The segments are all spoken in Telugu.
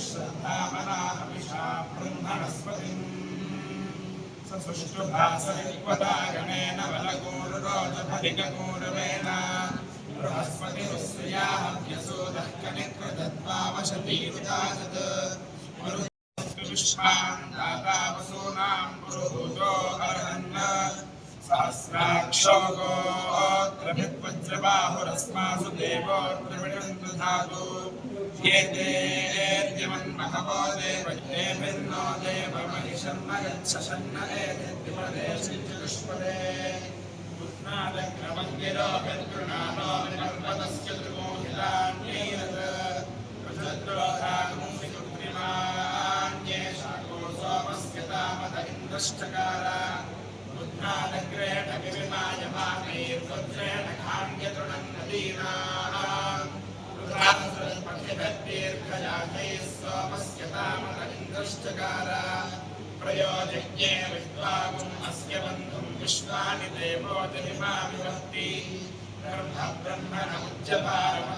श्रद्धामनाहमिषा ब्रह्मणस्पतिम् ससुष्टुभासरिक्वदागणेन बलगोरुरोजफलिकगोरुवेन बृहस्पतिरुश्रियाहव्यसूदः कनिकृतत्वावशतीरुदाजत् विष्मान् दाता वसूनां पुरुहूतो अर्हन् सहस्राक्षो गोत्रभिद्वज्रबाहुरस्मासु देवोऽत्रविडन्तु धातु ये देर्यमन्महवो देवज्ञेभिर्नो देवमहिषन्न यच्छन्न एतद्विपदे सिञ्चतुष्पदे पुत्नादग्रमङ्गिरो विद्रुणानो विपर्वतस्य त्रिमोहितान्यैरत् प्रजद्रोधागुंसिकृत्रिमान्ये शाको सोमस्य तामत इन्द्रश्चकार विश्वानि देवोतिमा विभक्ति गर्भ ब्रह्मण उच्चपारमत्यान्ति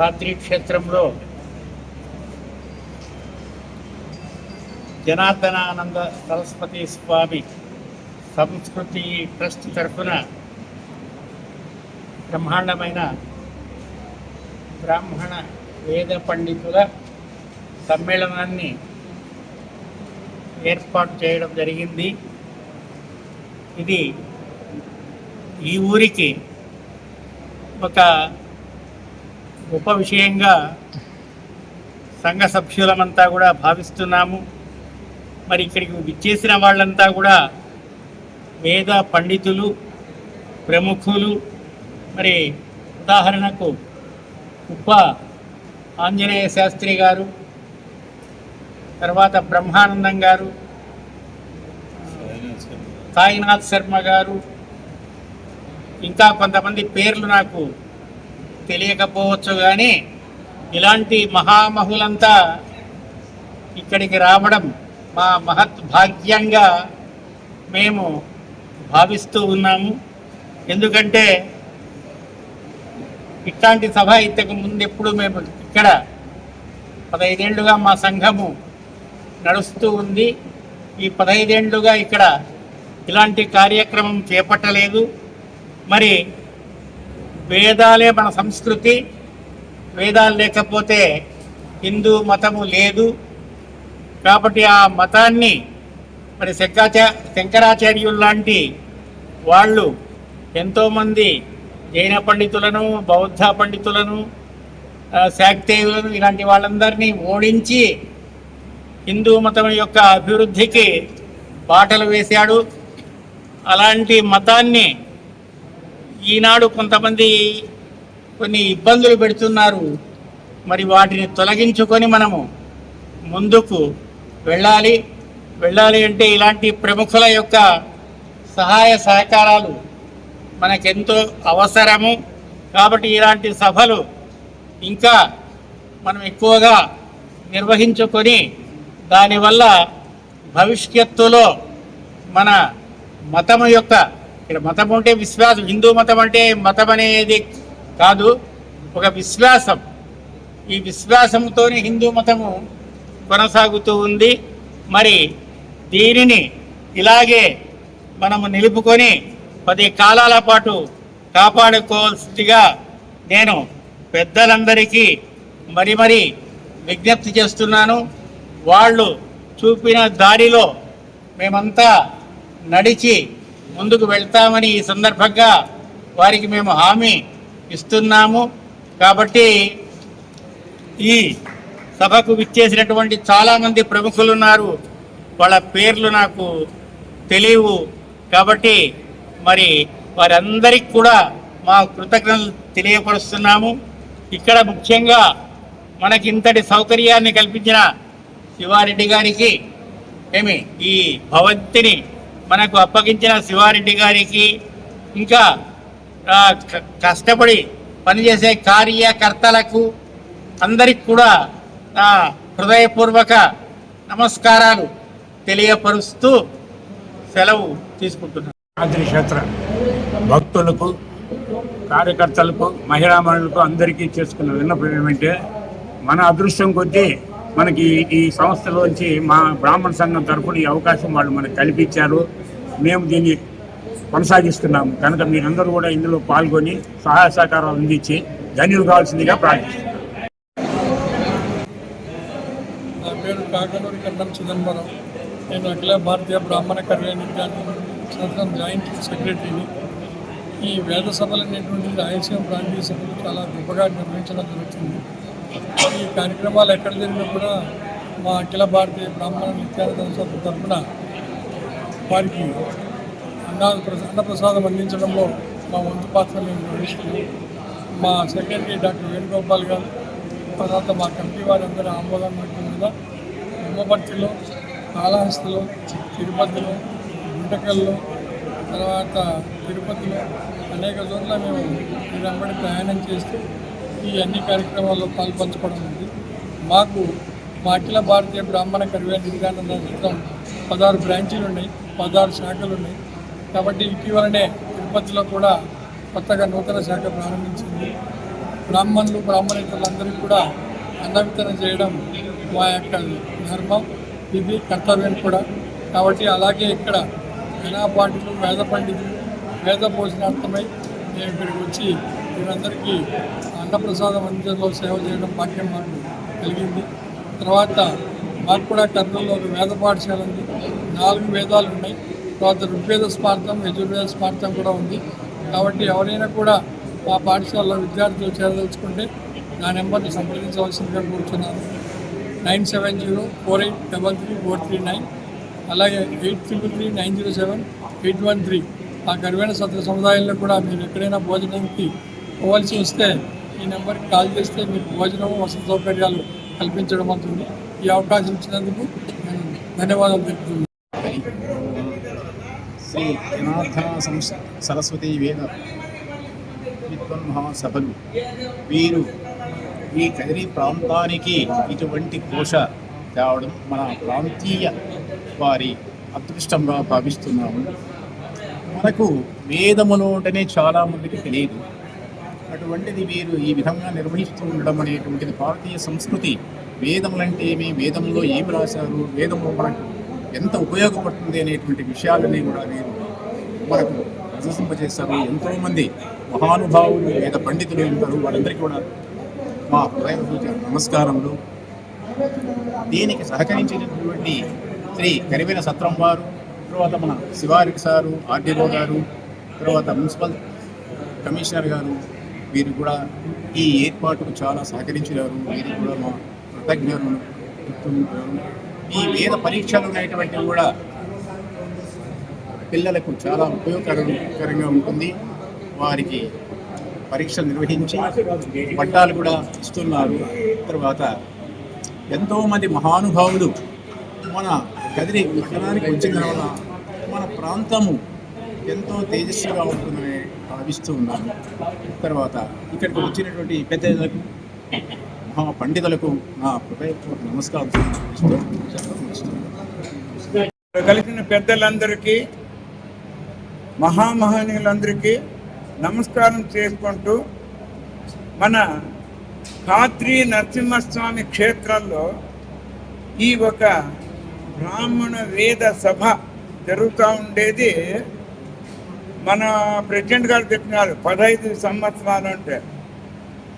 ఖాత్రి క్షేత్రంలో జనార్దనానంద సరస్వతి స్వామి సంస్కృతి ట్రస్ట్ తరఫున బ్రహ్మాండమైన బ్రాహ్మణ వేద పండితుల సమ్మేళనాన్ని ఏర్పాటు చేయడం జరిగింది. ఇది ఈ ఊరికి ఒక ఉప విషయంగా సంఘ సభ్యులమంతా కూడా భావిస్తున్నాము. మరి ఇక్కడికి విచ్చేసిన వాళ్ళంతా కూడా వేద పండితులు ప్రముఖులు మరి ఉదాహరణకు ఉప ఆంజనేయ శాస్త్రి గారు తర్వాత బ్రహ్మానందం గారు సాయినాథ్ శర్మ గారు ఇంకా కొంతమంది పేర్లు నాకు తెలియకపోవచ్చు కానీ ఇలాంటి మహామహులంతా ఇక్కడికి రావడం మా మహత్ భాగ్యంగా మేము భావిస్తూ ఉన్నాము. ఎందుకంటే ఇట్లాంటి సభ ఇంతకు ముందు ఎప్పుడు మేము ఇక్కడ పదహైదేళ్ళుగా మా సంఘము నడుస్తూ ఉంది. ఈ పదహైదేళ్ళుగా ఇక్కడ ఇలాంటి కార్యక్రమం చేపట్టలేదు. మరి వేదాలే మన సంస్కృతి. వేదాలు లేకపోతే హిందూ మతము లేదు. కాబట్టి ఆ మతాన్ని మరి శంకరాచా శంకరాచార్యులు లాంటి వాళ్ళు ఎంతోమంది జైన పండితులను బౌద్ధ పండితులను శాక్తేయులను ఇలాంటి వాళ్ళందరినీ ఓడించి హిందూ మతం యొక్క అభివృద్ధికి బాటలు వేశాడు. అలాంటి మతాన్ని ఈనాడు కొంతమంది కొన్ని ఇబ్బందులు పెడుతున్నారు. మరి వాటిని తొలగించుకొని మనము ముందుకు వెళ్ళాలి. వెళ్ళాలి అంటే ఇలాంటి ప్రముఖుల యొక్క సహాయ సహకారాలు మనకెంతో అవసరము. కాబట్టి ఇలాంటి సభలు ఇంకా మనం ఎక్కువగా నిర్వహించుకొని దానివల్ల భవిష్యత్తులో మన మతము యొక్క ఇక్కడ మతం అంటే విశ్వాసం. హిందూ మతం అంటే మతం అనేది కాదు ఒక విశ్వాసం. ఈ విశ్వాసంతోనే హిందూ మతము కొనసాగుతూ ఉంది. మరి దీనిని ఇలాగే మనము నిలుపుకొని పది కాలాల పాటు కాపాడుకోవాల్సిందిగా నేను పెద్దలందరికీ మరి మరి విజ్ఞప్తి చేస్తున్నాను. వాళ్ళు చూపిన దారిలో మేమంతా నడిచి ముందుకు వెళ్తామని ఈ సందర్భంగా వారికి మేము హామీ ఇస్తున్నాము. కాబట్టి ఈ సభకు విచ్చేసినటువంటి చాలామంది ప్రముఖులు ఉన్నారు వాళ్ళ పేర్లు నాకు తెలియవు. కాబట్టి మరి వారందరికి కూడా మా కృతజ్ఞతలు తెలియపరుస్తున్నాము. ఇక్కడ ముఖ్యంగా మనకి ఇంతటి సౌకర్యాన్ని కల్పించిన శివారెడ్డి గారికి ఏమి ఈ భవంతిని మనకు అప్పగించిన శివారెడ్డి గారికి ఇంకా క- కష్టపడి పనిచేసే కార్యకర్తలకు అందరికి కూడా నా హృదయపూర్వక నమస్కారాలు తెలియపరుస్తూ సెలవు తీసుకుంటున్నాను. క్షేత్ర భక్తులకు కార్యకర్తలకు మహిళామణులకు అందరికీ చేసుకున్న విన్నపం ఏమంటే మన అదృష్టం కొద్దీ మనకి ఈ సంస్థలోంచి మా బ్రాహ్మణ సంఘం తరఫున ఈ అవకాశం వాళ్ళు మనకు కల్పించారు. మేము దీన్ని కొనసాగిస్తున్నాము. కనుక మీరందరూ కూడా ఇందులో పాల్గొని సహాయ సహకారాలు అందించి ధన్యులు కావాల్సిందిగా ప్రార్థిస్తున్నాం. నా పేరు కాకలూరి కన్నం చిదంబరం. నేను అఖిల భారతీయ బ్రాహ్మణ కళ్యాణ సంఘం జాయింట్ సెక్రటరీని. ఈ వేద సభలు అనేటువంటి రాయలసీమ ప్రాంతీయ సభలు చాలా గొప్పగా నిర్వహించడం జరుగుతుంది. ఈ కార్యక్రమాలు ఎక్కడ జరిగినా కూడా మా అఖిల భారతీయ బ్రాహ్మణ నిత్యానంద సంస్థ తరఫున వారికి అన్నా అన్నప్రసాదం అందించడంలో మా వంతు పాత్ర మేము నిర్వహిస్తున్నాం మా సెక్రటరీ డాక్టర్ వేణుగోపాల్ గారు తర్వాత మా కమిటీ వారందరూ ఆమోదం పెట్టిన మీద నిమ్మపర్తిలో కాళహస్తిలో తిరుపతిలో గుంటకల్లో తర్వాత తిరుపతిలో అనేక చోట్ల మేము మీరంబడి ప్రయాణం చేస్తూ ఈ అన్ని కార్యక్రమాల్లో పాల్పంచుకోవడం ఉంది. మాకు మా అఖిల భారతీయ బ్రాహ్మణ కరివే నిధిగానంద చిత్రం పదహారు బ్రాంచీలు ఉన్నాయి పదహారు శాఖలు ఉన్నాయి. కాబట్టి ఇటీవలనే తిరుపతిలో కూడా కొత్తగా నూతన శాఖ ప్రారంభించింది. బ్రాహ్మణులు బ్రాహ్మణేతరులందరికీ కూడా అన్నవితరణ చేయడం మా యొక్క ధర్మం. ఇది కర్తవ్యం కూడా. కాబట్టి అలాగే ఇక్కడ జనాపాఠులు వేద పండితులు వేద భోజనార్థమై మేము ఇక్కడికి వచ్చి వీరందరికీ అన్నప్రసాదం అందించడంలో సేవ చేయడం భాగ్యం మాకు కలిగింది. తర్వాత మాకు కూడా కర్నూలులో ఒక వేద పాఠశాల ఉంది నాలుగు వేదాలు ఉన్నాయి. తర్వాత ఋగ్వేద స్మార్థం యజుర్వేద స్మార్థం కూడా ఉంది. కాబట్టి ఎవరైనా కూడా మా పాఠశాలలో విద్యార్థులు చేరదలుచుకుంటే నా నెంబర్ని సంప్రదించవలసిందిగా కూర్చున్నాను. Nine seven zero four eight double three four three nine అలాగే eight triple three nine zero seven eight one three. ఆ గర్వేణ సత్ర సముదాయంలో కూడా మీరు ఎక్కడైనా భోజనానికి పోవాల్సి వస్తే ఈ నెంబర్కి కాల్ చేస్తే మీకు భోజనం వసతి సౌకర్యాలు కల్పించడం అవుతుంది. ఈ అవకాశం ఇచ్చినందుకు నేను ధన్యవాదాలు తెలుపుతున్నాను. శ్రీ జనార్దన సంస్ సరస్వతి వేద విద్వన్ వీరు ఈ కదిరి ప్రాంతానికి ఇటువంటి ఘోష తేవడం మన ప్రాంతీయ వారి అదృష్టంగా భావిస్తున్నాము. మనకు వేదములు అంటేనే చాలామందికి తెలియదు. అటువంటిది వీరు ఈ విధంగా నిర్వహిస్తూ ఉండడం అనేటువంటిది భారతీయ సంస్కృతి వేదములంటే ఏమి? వేదంలో ఏం రాశారు? వేదము మనకు ఎంత ఉపయోగపడుతుంది అనేటువంటి విషయాలని కూడా వీరు మనకు ప్రదర్శింపజేస్తారు ఎంతోమంది మహానుభావులు వేద పండితులు ఉంటారు. వారందరికీ కూడా మా హృదయపూర్వక నమస్కారములు. దీనికి సహకరించినటువంటి శ్రీ కరివేన సత్రం వారు తర్వాత మన శివారెడ్డి సారు ఆర్డీఓ గారు తర్వాత మున్సిపల్ కమిషనర్ గారు వీరు కూడా ఈ ఏర్పాటుకు చాలా సహకరించినారు. వీరు కూడా మా కృతజ్ఞతలు ఈ వేద పరీక్షలు అనేటువంటివి కూడా పిల్లలకు చాలా ఉపయోగకరంగా ఉంటుంది. వారికి పరీక్షలు నిర్వహించి పట్టాలు కూడా ఇస్తున్నారు. తర్వాత ఎంతోమంది మహానుభావులు మన కదిరి పట్టణానికి వచ్చిన తర్వాత మన ప్రాంతము ఎంతో తేజస్విగా ఉంటుందని భావిస్తూ ఉన్నాను తర్వాత ఇక్కడికి వచ్చినటువంటి పెద్దలకు మహా పండితులకు నా హృదయపూర్వక నమస్కారం కలిసిన పెద్దలందరికీ మహామహనీయులందరికీ నమస్కారం చేసుకుంటూ మన ఖాత్రి నరసింహస్వామి క్షేత్రంలో ఈ ఒక బ్రాహ్మణ వేద సభ జరుగుతూ ఉండేది. మన ప్రెసిడెంట్ గారు చెప్పినారు పదహైదు సంవత్సరాలు అంటే.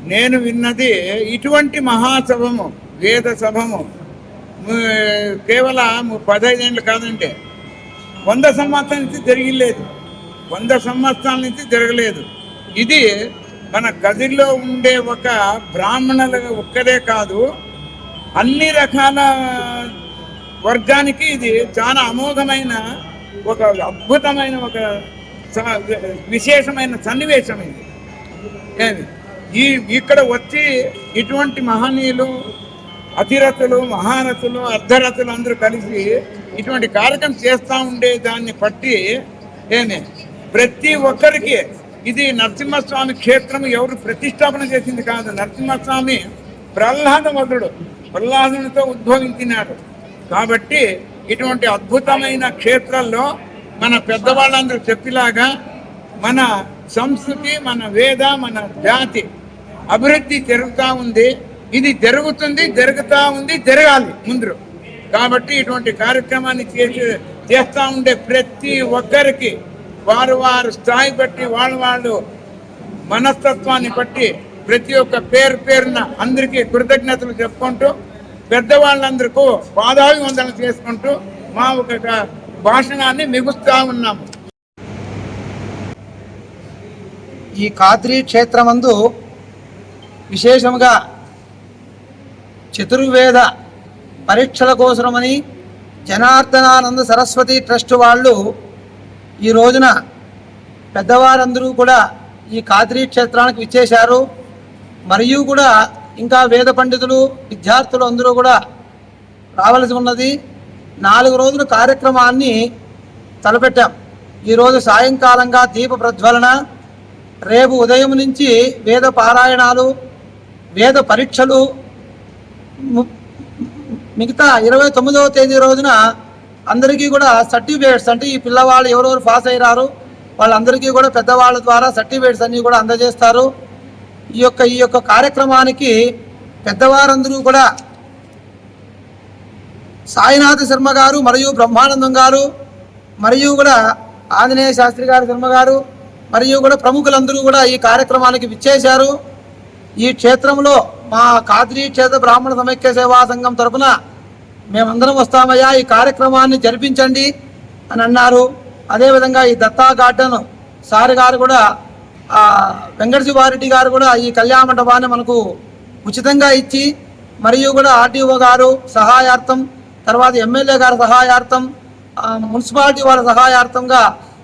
నేను విన్నది ఇటువంటి మహాసభము వేద సభము కేవలం పదహైదేళ్ళు కాదండి. వంద సంవత్సరాల నుంచి జరిగలేదు. వంద సంవత్సరాల నుంచి జరగలేదు. ఇది మన గదిలో ఉండే ఒక బ్రాహ్మణుల ఒక్కరే కాదు అన్ని రకాల వర్గానికి ఇది చాలా అమోఘమైన ఒక అద్భుతమైన ఒక స- విశేషమైన సన్నివేశం ఇది ఏది ఈ ఇక్కడ వచ్చి ఇటువంటి మహనీయులు అతిరథులు మహారథులు అర్ధరథులు అందరూ కలిసి ఇటువంటి కార్యక్రమం చేస్తూ ఉండే దాన్ని బట్టి ఏమి ప్రతి ఒక్కరికి ఇది నరసింహస్వామి క్షేత్రం ఎవరు ప్రతిష్టాపన చేసింది కాదు. నరసింహస్వామి ప్రహ్లాద వదుడు ప్రహ్లాదునితో ఉద్భవించినాడు. కాబట్టి ఇటువంటి అద్భుతమైన క్షేత్రాల్లో మన పెద్దవాళ్ళందరూ చెప్పిలాగా మన సంస్కృతి మన వేద మన జాతి అభివృద్ధి జరుగుతూ ఉంది. ఇది జరుగుతుంది జరుగుతూ ఉంది జరగాలి ముందు. కాబట్టి ఇటువంటి కార్యక్రమాన్ని చేసి చేస్తూ ఉండే ప్రతి ఒక్కరికి వారు వారు స్థాయి బట్టి వాళ్ళు వాళ్ళు మనస్తత్వాన్ని బట్టి ప్రతి ఒక్క పేరు పేరున అందరికీ కృతజ్ఞతలు చెప్పుకుంటూ పెద్దవాళ్ళందరికీ పాదాభివందనలు చేసుకుంటూ మా ఒక భాషణాన్ని మిగుస్తూ ఉన్నాము. ఈ ఖాద్రి క్షేత్రమందు విశేషముగా చతుర్వేద పరీక్షల కోసమని జనార్దనానంద సరస్వతి ట్రస్ట్ వాళ్ళు ఈ రోజున పెద్దవారందరూ కూడా ఈ ఖాద్రి క్షేత్రానికి విచ్చేశారు. మరియు కూడా ఇంకా వేద పండితులు విద్యార్థులు అందరూ కూడా రావలసి ఉన్నది. నాలుగు రోజుల కార్యక్రమాన్ని తలపెట్టాం. ఈరోజు సాయంకాలంగా దీప ప్రజ్వలన రేపు ఉదయం నుంచి వేద పారాయణాలు వేద పరీక్షలు మిగతా ఇరవై తొమ్మిదవ తేదీ రోజున అందరికీ కూడా సర్టిఫికేట్స్ అంటే ఈ పిల్లవాళ్ళు ఎవరెవరు పాస్ అయ్యారు వాళ్ళందరికీ కూడా పెద్దవాళ్ళ ద్వారా సర్టిఫికేట్స్ అన్నీ కూడా అందజేస్తారు. ఈ యొక్క ఈ యొక్క కార్యక్రమానికి పెద్దవారందరూ కూడా సాయినాథ శర్మ గారు మరియు బ్రహ్మానందం గారు మరియు కూడా ఆంజనేయ శాస్త్రి గారు శర్మ గారు మరియు కూడా ప్రముఖులందరూ కూడా ఈ కార్యక్రమానికి విచ్చేశారు. ఈ క్షేత్రంలో మా కాద్రీ క్షేత్ర బ్రాహ్మణ సమైక్య సేవా సంఘం తరపున మేమందరం వస్తామయ్యా. ఈ కార్యక్రమాన్ని జరిపించండి అని అన్నారు. అదేవిధంగా ఈ దత్తా గార్డెన్ సార్ గారు కూడా వెంకట శివారెడ్డి గారు కూడా ఈ కళ్యాణ మండపాన్ని మనకు ఉచితంగా ఇచ్చి మరియు కూడా ఆర్టీఓ గారు సహాయార్థం తర్వాత ఎమ్మెల్యే గారి సహాయార్థం మున్సిపాలిటీ వారి సహాయార్థంగా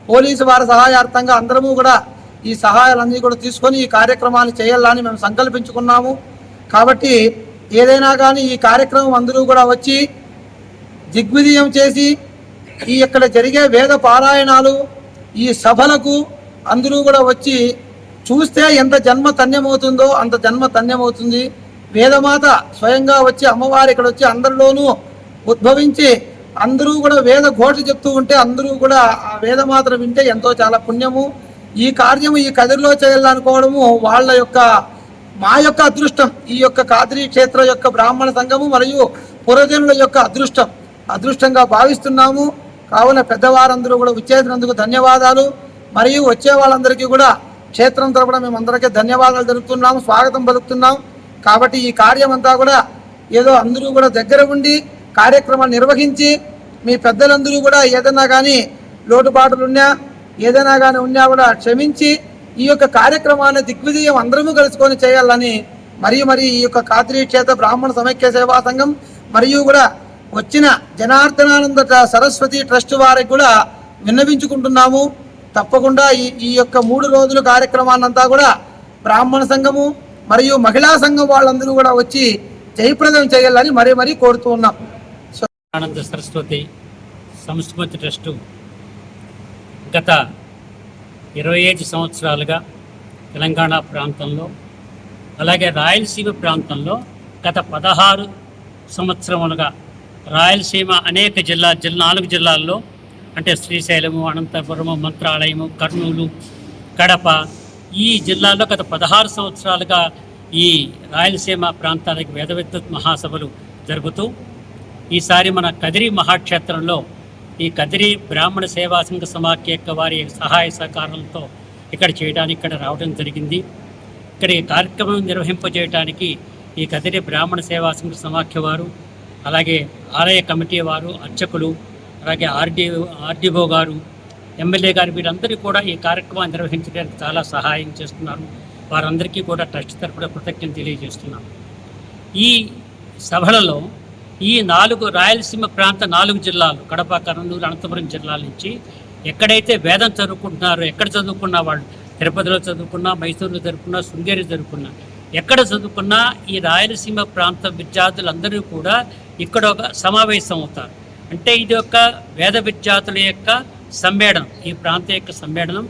పోలీసు వారి సహాయార్థంగా అందరము కూడా ఈ సహాయాలన్నీ కూడా తీసుకొని ఈ కార్యక్రమాన్ని చేయాలని మేము సంకల్పించుకున్నాము. కాబట్టి ఏదైనా కానీ ఈ కార్యక్రమం అందరూ కూడా వచ్చి దిగ్విజయం చేసి ఈ ఇక్కడ జరిగే వేద పారాయణాలు ఈ సభలకు అందరూ కూడా వచ్చి చూస్తే ఎంత జన్మ ధన్యమవుతుందో అంత జన్మ ధన్యమవుతుంది వేదమాత స్వయంగా వచ్చి అమ్మవారు ఇక్కడ వచ్చి అందరిలోనూ ఉద్భవించి అందరూ కూడా వేద ఘోష చెప్తూ ఉంటే అందరూ కూడా ఆ వేదమాతను వింటే ఎంతో చాలా పుణ్యము. ఈ కార్యము ఈ కదిరిలో చేయాలనుకోవడము వాళ్ళ యొక్క మా యొక్క అదృష్టం ఈ యొక్క కాదిరి క్షేత్ర యొక్క బ్రాహ్మణ సంఘము మరియు పురజనుల యొక్క అదృష్టం. అదృష్టంగా భావిస్తున్నాము. కావున పెద్దవారందరూ కూడా విచ్చేసినందుకు ధన్యవాదాలు. మరియు వచ్చే వాళ్ళందరికీ కూడా క్షేత్రం తరపున మేము అందరికీ ధన్యవాదాలు జరుపుతున్నాము స్వాగతం పలుకుతున్నాం. కాబట్టి ఈ కార్యం అంతా కూడా ఏదో అందరూ కూడా దగ్గర ఉండి కార్యక్రమాలు నిర్వహించి మీ పెద్దలందరూ కూడా ఏదైనా కానీ లోటుపాటులున్నా ఏదైనా కానీ ఉన్నా కూడా క్షమించి ఈ యొక్క కార్యక్రమాన్ని దిగ్విజయం అందరము కలుసుకొని చేయాలని మరియు మరి ఈ యొక్క కాత్రీ క్షేత్ర బ్రాహ్మణ సమైక్య సేవా సంఘం మరియు కూడా వచ్చిన జనార్దనానంద సరస్వతి ట్రస్ట్ వారికి కూడా విన్నవించుకుంటున్నాము. తప్పకుండా ఈ ఈ యొక్క మూడు రోజుల కార్యక్రమాన్నంతా కూడా బ్రాహ్మణ సంఘము మరియు మహిళా సంఘం వాళ్ళందరూ కూడా వచ్చి జయప్రదం చేయాలని మరీ మరీ కోరుతూ ఉన్నాం. ఆనంద సరస్వతి సంస్కృతి ట్రస్టు గత ఇరవై ఐదు సంవత్సరాలుగా తెలంగాణ ప్రాంతంలో అలాగే రాయలసీమ ప్రాంతంలో గత పదహారు సంవత్సరములుగా రాయలసీమ అనేక జిల్లా జిల్లా నాలుగు జిల్లాల్లో అంటే శ్రీశైలము అనంతపురము మంత్రాలయము కర్నూలు కడప ఈ జిల్లాలో గత పదహారు సంవత్సరాలుగా ఈ రాయలసీమ ప్రాంతానికి వేద విద్యుత్ మహాసభలు జరుగుతూ ఈసారి మన కదిరి మహాక్షేత్రంలో ఈ కదిరి బ్రాహ్మణ సేవా సంఘ సమాఖ్య యొక్క వారి సహాయ సహకారాలతో ఇక్కడ చేయడానికి ఇక్కడ రావడం జరిగింది. ఇక్కడ ఈ కార్యక్రమం నిర్వహింపజేయడానికి ఈ కదిరి బ్రాహ్మణ సేవా సంఘ సమాఖ్య వారు అలాగే ఆలయ కమిటీ వారు అర్చకులు అలాగే ఆర్డి ఆర్డీఓ గారు ఎమ్మెల్యే గారు వీరందరూ కూడా ఈ కార్యక్రమాన్ని నిర్వహించడానికి చాలా సహాయం చేస్తున్నారు. వారందరికీ కూడా ట్రస్ట్ తరపున కృతజ్ఞత తెలియజేస్తున్నాను ఈ సభలలో ఈ నాలుగు రాయలసీమ ప్రాంత నాలుగు జిల్లాలు కడప కర్నూలు అనంతపురం జిల్లాల నుంచి ఎక్కడైతే వేదం చదువుకుంటున్నారో ఎక్కడ చదువుకున్న వాళ్ళు తిరుపతిలో చదువుకున్నా మైసూరులో చదువుకున్నా శృంగేరి చదువుకున్నా ఎక్కడ చదువుకున్నా ఈ రాయలసీమ ప్రాంత విద్యార్థులందరూ కూడా ఇక్కడ ఒక సమావేశం అవుతారు. అంటే ఇది ఒక వేద విద్యార్థుల యొక్క సమ్మేళనం ఈ ప్రాంత యొక్క సమ్మేళనం.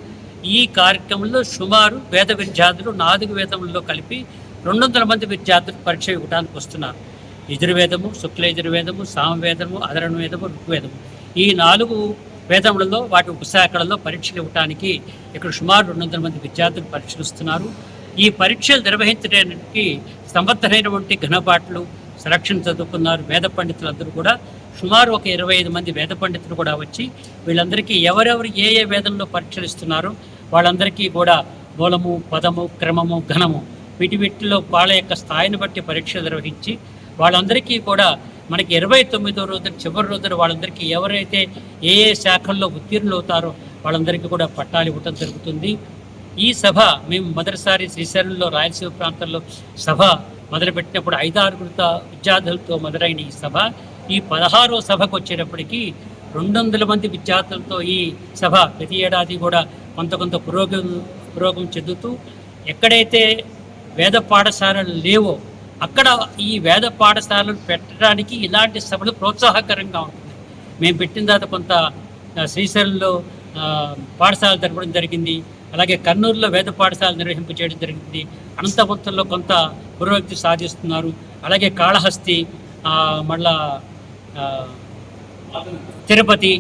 ఈ కార్యక్రమంలో సుమారు వేద విద్యార్థులు నాలుగు వేదముల్లో కలిపి రెండు వందల మంది విద్యార్థులు పరీక్ష ఇవ్వడానికి వస్తున్నారు. యజుర్వేదము శుక్ల యజుర్వేదము సామవేదము అధరణవేదము ఋగ్వేదము. ఈ నాలుగు వేదములలో వాటి ఉపశాఖలలో పరీక్షలు ఇవ్వడానికి ఇక్కడ సుమారు రెండు వందల మంది విద్యార్థులు పరీక్షలు ఇస్తున్నారు. ఈ పరీక్షలు నిర్వహించడానికి సమర్థమైనటువంటి ఘనపాట్లు సెలక్షన్ చదువుకున్నారు వేద పండితులందరూ కూడా. సుమారు ఒక ఇరవై ఐదు మంది వేద పండితులు కూడా వచ్చి వీళ్ళందరికీ ఎవరెవరు ఏ ఏ వేదంలో పరీక్షలు ఇస్తున్నారో వాళ్ళందరికీ కూడా మూలము పదము క్రమము ఘనము వీటి వీటిలో వాళ్ళ యొక్క స్థాయిని బట్టి పరీక్షలు నిర్వహించి వాళ్ళందరికీ కూడా మనకి ఇరవై తొమ్మిదో రోజున చివరి రోజున వాళ్ళందరికీ ఎవరైతే ఏ ఏ శాఖల్లో ఉత్తీర్ణులు అవుతారో వాళ్ళందరికీ కూడా పట్టాలు ఇవ్వటం జరుగుతుంది. ఈ సభ మేము మొదటిసారి శ్రీశైలంలో రాయలసీమ ప్రాంతంలో సభ మొదలుపెట్టినప్పుడు ఐదారుగురిత విద్యార్థులతో మొదలైన ఈ సభ. ఈ పదహారో సభకు వచ్చేటప్పటికి రెండు వందల మంది విద్యార్థులతో ఈ సభ ప్రతి ఏడాది కూడా కొంత కొంత పురోగం పురోగం చెందుతూ ఎక్కడైతే వేద పాఠశాలలు లేవో అక్కడ ఈ వేద పాఠశాలలు పెట్టడానికి ఇలాంటి సభలు ప్రోత్సాహకరంగా ఉంటుంది. మేము పెట్టిన తర్వాత కొంత శ్రీశైలంలో పాఠశాల జరపడం జరిగింది. అలాగే కర్నూలులో వేద పాఠశాల నిర్వహింప చేయడం జరిగింది. అనంతపురంలో కొంత పురోగతి సాధిస్తున్నారు. అలాగే కాళహస్తి మళ్ళా తిరుపతి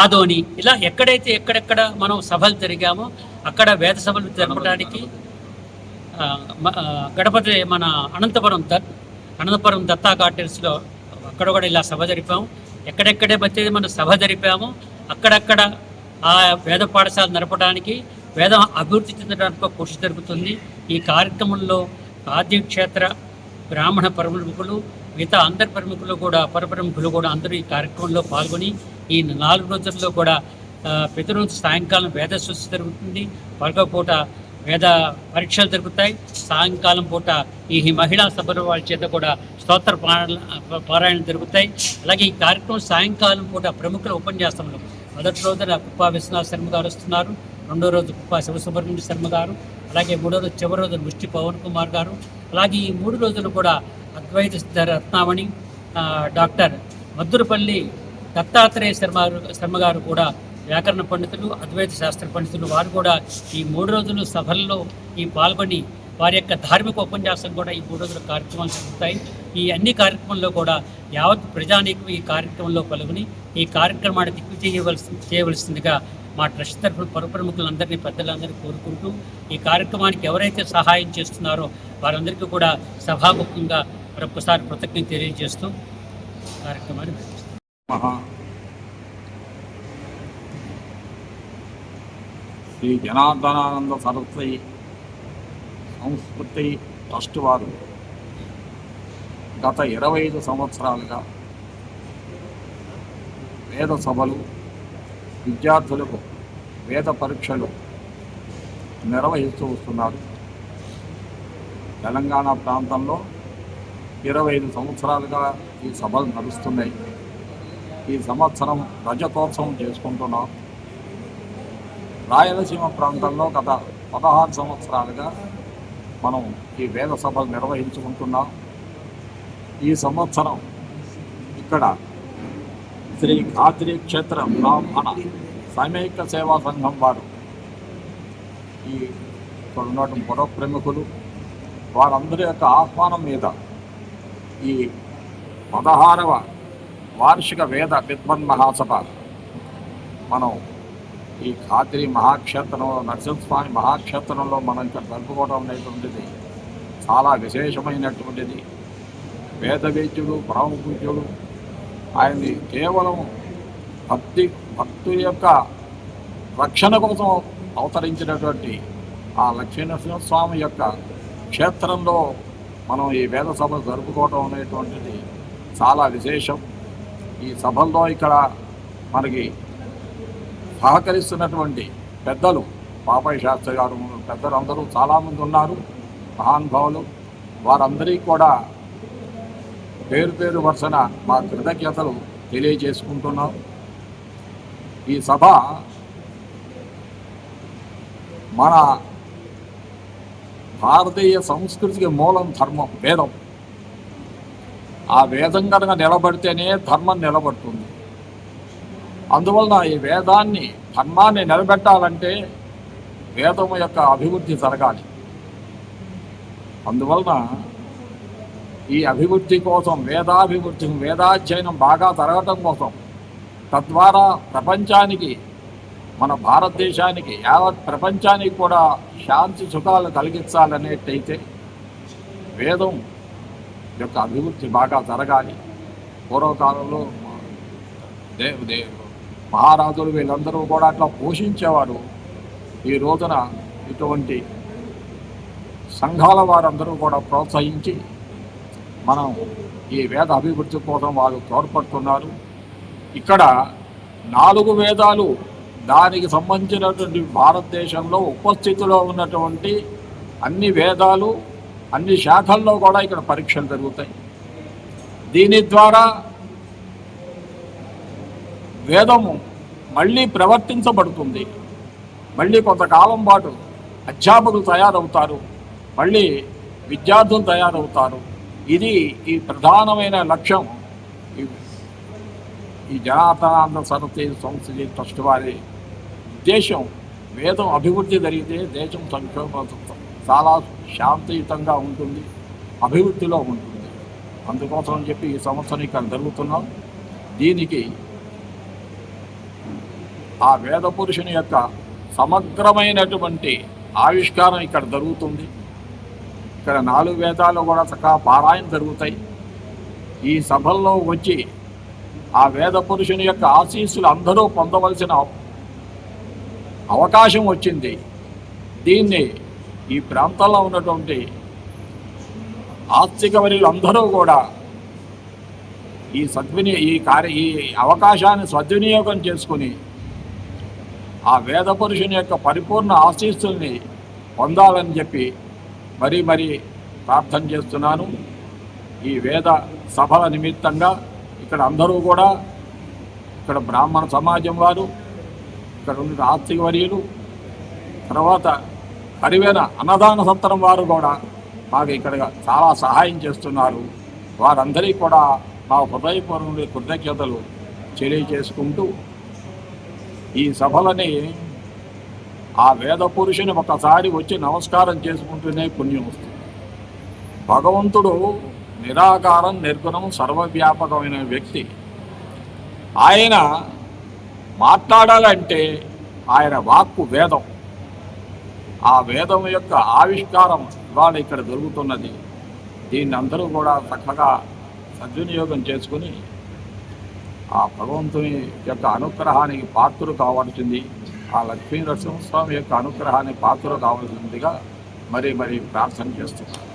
ఆదోని ఇలా ఎక్కడైతే ఎక్కడెక్కడ మనం సభలు జరిగామో అక్కడ వేద సభలు జరపడానికి గణపతి మన అనంతపురం దత్ అనంతపురం దత్తా గార్డెన్స్లో అక్కడ కూడా ఇలా సభ జరిపాము. ఎక్కడెక్కడే వచ్చేది మనం సభ జరిపాము. అక్కడక్కడ ఆ వేద పాఠశాల నడపడానికి వేదం అభివృద్ధి చెందడానికి కృషి జరుగుతుంది. ఈ కార్యక్రమంలో ఆద్యక్షేత్ర బ్రాహ్మణ ప్రముఖులు మిగతా అందరి ప్రముఖులు కూడా పరప్రముఖులు కూడా అందరూ ఈ కార్యక్రమంలో పాల్గొని ఈ నాలుగు రోజుల్లో కూడా ప్రతిరోజు సాయంకాలం వేద సృష్టి జరుగుతుంది. పరగపూట పూట వేద పరీక్షలు జరుగుతాయి. సాయంకాలం పూట ఈ మహిళా సభలు వాళ్ళ చేత కూడా స్తోత్ర పారాయణ జరుగుతాయి. అలాగే ఈ కార్యక్రమం సాయంకాలం పూట ప్రముఖుల ఉపన్యాసంలో మొదటి రోజున కుప్పా విశ్వనాథ్ శర్మ గారు వస్తున్నారు. రెండో రోజు కుప్ప శివసుబ్రహ్మణ్య శర్మ గారు. అలాగే మూడో రోజు చివరి రోజు ముష్టి పవన్ కుమార్ గారు. అలాగే ఈ మూడు రోజులు కూడా అద్వైత రత్నామణి డాక్టర్ మద్దురపల్లి దత్తాత్రేయ శర్మ శర్మ గారు కూడా వ్యాకరణ పండితులు అద్వైత శాస్త్ర పండితులు వారు కూడా ఈ మూడు రోజులు సభల్లో ఈ పాల్గొని వారి యొక్క ధార్మిక ఉపన్యాసం కూడా ఈ మూడు రోజుల కార్యక్రమాలు జరుగుతాయి. ఈ అన్ని కార్యక్రమంలో కూడా యావత్ ప్రజానీకం ఈ కార్యక్రమంలో పాల్గొని ఈ కార్యక్రమాన్ని చేయవలసి చేయవలసిందిగా మా ట్రస్ట్ తరఫున పరప్రముఖులందరినీ పెద్దలందరినీ కోరుకుంటూ ఈ కార్యక్రమానికి ఎవరైతే సహాయం చేస్తున్నారో వారందరికీ కూడా సభాముఖంగా మరొకసారి కృతజ్ఞత తెలియజేస్తూ కార్యక్రమాన్ని మహా శ్రీ జనార్దనానంద సరస్వతి సంస్కృతి ట్రస్ట్ వారు గత ఇరవై ఐదు సంవత్సరాలుగా వేద సభలు విద్యార్థులకు వేద పరీక్షలు నిర్వహిస్తూ వస్తున్నారు. తెలంగాణ ప్రాంతంలో ఇరవై ఐదు సంవత్సరాలుగా ఈ సభలు నడుస్తున్నాయి. ఈ సంవత్సరం రజతోత్సవం చేసుకుంటున్నాం. రాయలసీమ ప్రాంతంలో గత పదహారు సంవత్సరాలుగా మనం ఈ వేద సభలు నిర్వహించుకుంటున్నాం. ఈ సంవత్సరం ఇక్కడ శ్రీ ఖాత్రి క్షేత్ర బ్రాహ్మణ సమైక్య సేవా సంఘం వారు ఈ ఇక్కడ ఉన్నటువంటి పుర ప్రముఖులు. వారందరి యొక్క ఆహ్వానం మీద ఈ పదహారవ వార్షిక వేద విద్వన్ మహాసభ మనం ఈ ఖాద్రి మహాక్షేత్రంలో నరసింహస్వామి మహాక్షేత్రంలో మనం ఇక్కడ జరుపుకోవడం అనేటువంటిది చాలా విశేషమైనటువంటిది. వేద వైద్యుడు బ్రహ్మ పూజ్యుడు ఆయన్ని కేవలం భక్తి భక్తుల యొక్క రక్షణ కోసం అవతరించినటువంటి ఆ లక్ష్మీనరసింహస్వామి యొక్క క్షేత్రంలో మనం ఈ వేద సభ జరుపుకోవడం అనేటువంటిది చాలా విశేషం. ఈ సభల్లో ఇక్కడ మనకి సహకరిస్తున్నటువంటి పెద్దలు పాపయ్య శాస్త్రి గారు పెద్దలు అందరూ చాలామంది ఉన్నారు మహానుభావులు. వారందరికీ కూడా పేరు పేరు వరుసన మా కృతజ్ఞతలు తెలియజేసుకుంటున్నాం. ఈ సభ మన భారతీయ సంస్కృతికి మూలం ధర్మం వేదం. ఆ వేదం కనుక నిలబడితేనే ధర్మం నిలబడుతుంది. అందువలన ఈ వేదాన్ని ధర్మాన్ని నిలబెట్టాలంటే వేదం యొక్క అభివృద్ధి జరగాలి. అందువలన ఈ అభివృద్ధి కోసం వేదాభివృద్ధి వేదాధ్యయనం బాగా జరగటం కోసం తద్వారా ప్రపంచానికి మన భారతదేశానికి యావత్ ప్రపంచానికి కూడా శాంతి సుఖాలు కలిగించాలనేటైతే వేదం యొక్క అభివృద్ధి బాగా జరగాలి. పూర్వకాలంలో దేవ దేవుడు మహారాజులు వీళ్ళందరూ కూడా అట్లా పోషించేవారు. ఈ రోజున ఇటువంటి సంఘాల వారందరూ కూడా ప్రోత్సహించి మనం ఈ వేద అభివృద్ధి కోసం వాళ్ళు తోడ్పడుతున్నారు. ఇక్కడ నాలుగు వేదాలు దానికి సంబంధించినటువంటి భారతదేశంలో ఉపస్థితిలో ఉన్నటువంటి అన్ని వేదాలు అన్ని శాఖల్లో కూడా ఇక్కడ పరీక్షలు జరుగుతాయి. దీని ద్వారా వేదము మళ్ళీ ప్రవర్తించబడుతుంది. మళ్ళీ కొంతకాలం పాటు అధ్యాపకులు తయారవుతారు. మళ్ళీ విద్యార్థులు తయారవుతారు. ఇది ఈ ప్రధానమైన లక్ష్యం. ఈ- ఈ జనార్దనానంద సరస్వతి సంస్థ ట్రస్ట్ వారి ఉద్దేశం వేదం అభివృద్ధి జరిగితే దేశం సంక్షోభ చాలా శాంతియుతంగా ఉంటుంది. అభివృద్ధిలో ఉంటుంది. అందుకోసం చెప్పి ఈ సంవత్సరం ఇక్కడ జరుగుతున్నాం. దీనికి ఆ వేద పురుషుని యొక్క సమగ్రమైనటువంటి ఆవిష్కారం ఇక్కడ జరుగుతుంది. ఇక్కడ నాలుగు వేదాలు కూడా చక్కగా పారాయణ జరుగుతాయి. ఈ సభల్లో వచ్చి ఆ వేద పురుషుని యొక్క ఆశీస్సులు అందరూ పొందవలసిన అవకాశం వచ్చింది. దీన్ని ఈ ప్రాంతంలో ఉన్నటువంటి ఆస్తిక అందరూ కూడా ఈ సద్విని ఈ కార్య ఈ అవకాశాన్ని సద్వినియోగం చేసుకుని ఆ వేద పురుషుని యొక్క పరిపూర్ణ ఆశీస్సుల్ని పొందాలని చెప్పి మరీ మరీ ప్రార్థన చేస్తున్నాను. ఈ వేద సభల నిమిత్తంగా ఇక్కడ అందరూ కూడా ఇక్కడ బ్రాహ్మణ సమాజం వారు ఇక్కడ ఉన్న ఆస్తిక వర్యులు తర్వాత హరివేన అన్నదాన సత్రం వారు కూడా మాకు ఇక్కడ చాలా సహాయం చేస్తున్నారు. వారందరికీ కూడా మా హృదయపూర్వ కృతజ్ఞతలు తెలియజేసుకుంటూ ఈ సభలని ఆ వేద పురుషుని ఒకసారి వచ్చి నమస్కారం చేసుకుంటూనే పుణ్యం వస్తుంది. భగవంతుడు నిరాకారం నిర్గుణం సర్వవ్యాపకమైన వ్యక్తి. ఆయన మాట్లాడాలంటే ఆయన వాక్కు వేదం. ఆ వేదం యొక్క ఆవిష్కారం ఇవాళ ఇక్కడ దొరుకుతున్నది. దీన్ని అందరూ కూడా చక్కగా సద్వినియోగం చేసుకుని ఆ భగవంతుని యొక్క అనుగ్రహానికి పాత్రలు కావాల్సింది. ఆ లక్ష్మీ నరసింహస్వామి యొక్క అనుగ్రహానికి పాత్రలు కావాల్సిందిగా మరి మరి ప్రార్థన చేస్తున్నారు